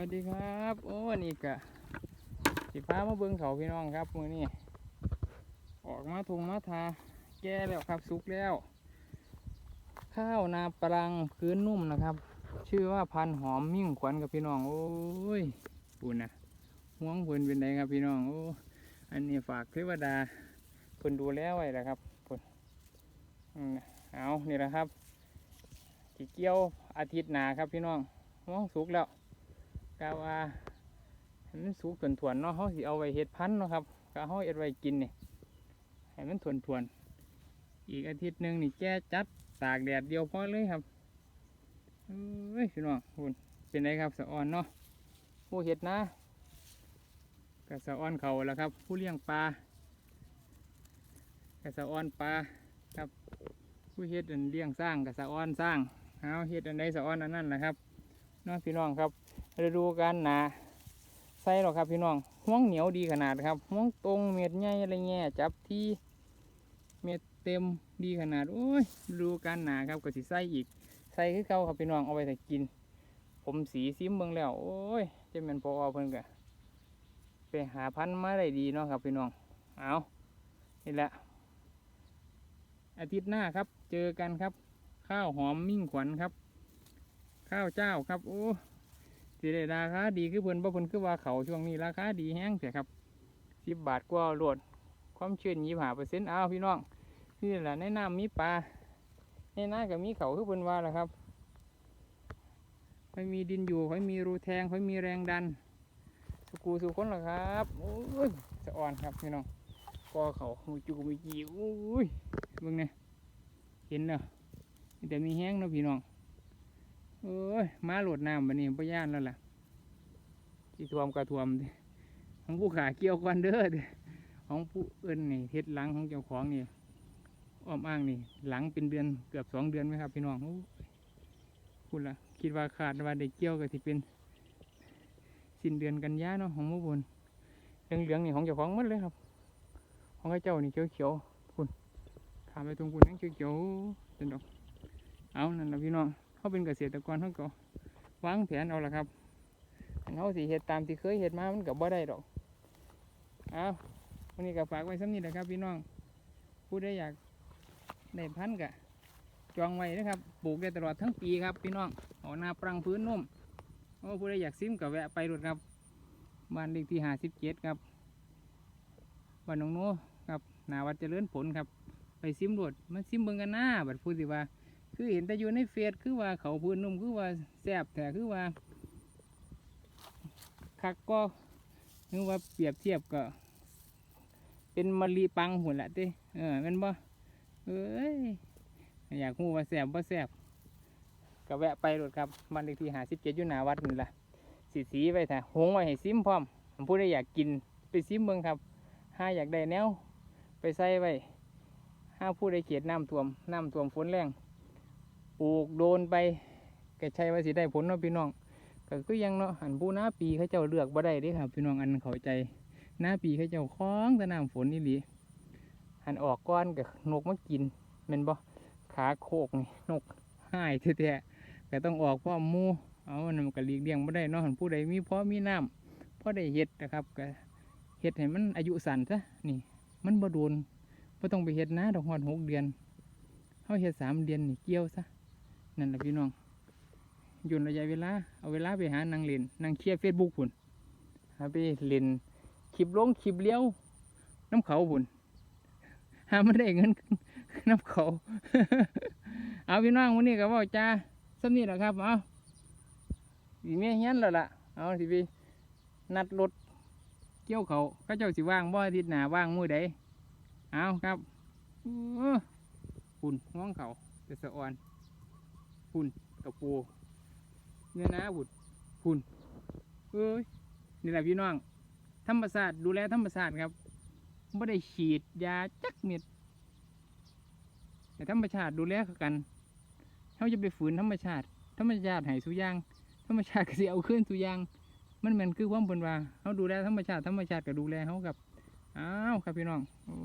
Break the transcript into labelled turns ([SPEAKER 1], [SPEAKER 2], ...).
[SPEAKER 1] วัสดีครับ โอ้นี่กะสิพามาเบิ่งเขาพี่น้องครับมือนี้ออกมาทงมาทา แก่แล้วครับสุกแล้ว ข้าวนาปรังพื้นนุ่มนะครับ ชื่อว่าพันหอมมิ่งขวัญกับพี่น้อง โอ้ยปุ่นนะห่วงเพิ่นเป็นไงครับพี่น้องโอ้อันนี้ฝากเทวดาเพิ่นดูแลไว้แล้วครับปุ่นเอานี่แหละครับสีเกี่ยวอาทิตย์หนาครับพี่น้องห่วงสุกแล้ว กะว่าให้มันสุกถวนๆเนาะเขาสิเอาไว้เฮ็ดพันธุ์เนาะครับกะเขาเอ็ดไว้กินเนี่ยให้มันถวนๆอีกอาทิตย์หนึ่งนี่แก้จัดตากแดดเดียวพอเลยครับเอ้ยพี่น้องคุณเป็นไงครับสะออนเนาะผู้เฮ็ดนะกะสะออนเขาแล้วครับ ผู้เลี้ยงปลากะสะออนปลาครับผู้เฮ็ดอันเลี้ยงสร้างกะสะออนสร้างเอาเฮ็ดอันใดสะออนอันนั้นแหละครับเนาะพี่น้องครับ ฤดูกาลหนาใส่หรอกครับพี่น้องห่วงเหนียวดีขนาดครับห่วงตรงเม็ดใหญ่อะไรเงี้ยจับที่เม็ดเต็มดีขนาดโอ้ยฤดูกาลหนาครับก็สิใส่อีกใส่คือเก่าครับพี่น้องเอาไปแต่กิน ผมสีซิมเบิ่งแล้ว โอ้ยจะเป็นพอเพิ่นกะไปหาพันธุ์มาได้ดีเนาะครับพี่น้องเอานี่แหละอาทิตย์หน้าครับ เจอกันครับ ข้าวหอมมิ่งขวัญครับ ข้าวเจ้าครับ โอ้ สิได้ราคาดีคือเพิ่นบ่เพิ่นคือว่าเขาช่วงนี้ราคาดีแฮงเสียครับสิบบาทกว่าโหลดความชื้นยี่ห้าเปอร์เซ็นต์อ้าวพี่น้องนี่แหละในน้ำมีปลาในน้าก็มีเขาคือเพิ่นว่าแหละครับค่อยมีดินอยู่ค่อยมีรูแทงค่อยมีแรงดันสกูสุคนล่ะครับโอ้ยสะอ่อนครับพี่น้องกอเขามูจูมีจีโอ้ยเบิ่งเนี่ยเห็นเนาะแต่มีแห้งเนาะพี่น้อง เอ้ยมาโหลดน้ำบันนี้พ่ย่านแล้วล่ะที่ท่วมก็ท่วมของผู้ขาเกี่ยวกันเด้อของผู้เอิ้นนี่เฮ็ดหลังของเจ้าของนี่อ้อมอ้างนี่ หลังเป็นเดือนเกือบสองเดือนไหมครับ พี่น้องคุณล่ะ คิดว่าขาดว่าได้เกี่ยวก็ที่เป็น สิ้นเดือนกันยาเนาะของหมู่บนเหลืองๆนี่ของเจ้าของหมดเลยครับ ของข้าเจ้านี่เขียวๆคุณขามไปตรงคุณนั่งเขียวๆจนดอกเอานั่นละพี่น้อง เขาเป็นเกษตรกรเขาก็วางแผนเอาละครับเขาสิเห็ดตามที่เคยเห็ดมามันกับบ่ได้ดอกเอาวันนี้ก็ฝากไว้สักนิดนะครับพี่น้องผู้ใดอยากได้พันธุ์กะจองไว้นะครับปลูกได้ตลอดทั้งปีครับพี่น้องเอานาปรังพื้นนุ่มโอ้ผู้ใดอยากซิมกับแวะไปรถครับบ้านเลขที่ห้าสิบเจ็ดครับบ้านหนองโนครับนาวัดเจริญผลครับ ไปซิมรถมาซิมเบิ่งกันหน้าบัดพูดสิว่า คือเห็นแต่อยู่ในเฟซคือว่าเขาพื้นนุ่มคือว่าแซบแต่คือว่าคักก็นึกว่าเปรียบเทียบก็ เป็นมะลิปังหุ่นละติเออมันบ่เอ้ยอยากรู้ว่าแซบบ่แซบก็แวะไปรถครับบ้านเลขที่หาสิบเจ็ดอยู่หน้าวัดนี่ละสีสีไว้แต่หงไว้ให้ซิมพร้อมผมพูดได้อยากกินไปซิมเบิ่งครับห้าอยากได้แนว ไปใส่ไว้ห้าผู้ใดเกียดน้ำท่วมน้ำท่วมฝนแรง ปลูกโดนไปก็ใช่ว่าสิได้ผลเนาะพี่น้องก็คือยังเนาะหันผู้หน้าปีเขาเจ้าเลือกบ่ได้เด้ครับ พี่น้องอันเข้าใจหน้าปีเขาเจ้าคล้องแต่น้ำฝนนี่หลีหันออกก้อนกับนกมากินแม่นบ่ขาโคกนี่นกหายแท้ๆก็ต้องออกเพราะมูเอามันก็หลีกเลี่ยงบ่ได้เนาะหันผู้ใดมีพอมีน้ำพอได้เฮ็ดนะครับก็เฮ็ดให้มันอายุสั้นซะนี่ มันบ่โดนบ่ต้องไปเฮ็ดนะดอกฮอดหกเดือนเฮาเฮ็ดสามเดือนนี่เกี่ยวซะ นั่นแหละพี่น้องหยุ่นระยะเวลา เอาเวลาไปหานางเล่นนางเคลียร์เฟซบุ๊กพุ่นหาไปเล่นคลิปลงคลิปเลี้ยวน้ำเขาพุ่นหาไมันได้เงินน้ำเขา เอาพี่น้องวันนี้ก็บอกจ้าสักนิดแหละครับ เอาสีเมียเฮียนแล้วล่ะ เอาสิไปนัดรถเกี่ยวเขาเขาเจ้าสิว่างบ่อาทิตย์หนาว่างมือใดเอาครับอุ่นห้องเขาจะสะอ่อน พุ่นกับปูเนี่ยนะบุดพุ่นเอ้ยนี่แหละพี่น้องธรรมศาสตร์ดูแลธรรมศาสตร์ครับไม่ได้ฉีดยาจักเม็ดแต่ธรรมชาติดูแลกันเขาจะไปฝืนธรรมชาติ ธรรมชาติให้สุยางธรรมชาติก็สิเอาขึ้นสุยางมันเหมือนคือความเป็นว่าเขาดูแลธรรมชาติธรรมชาติก็ดูแลเขากับอ้าวครับพี่น้องโอ้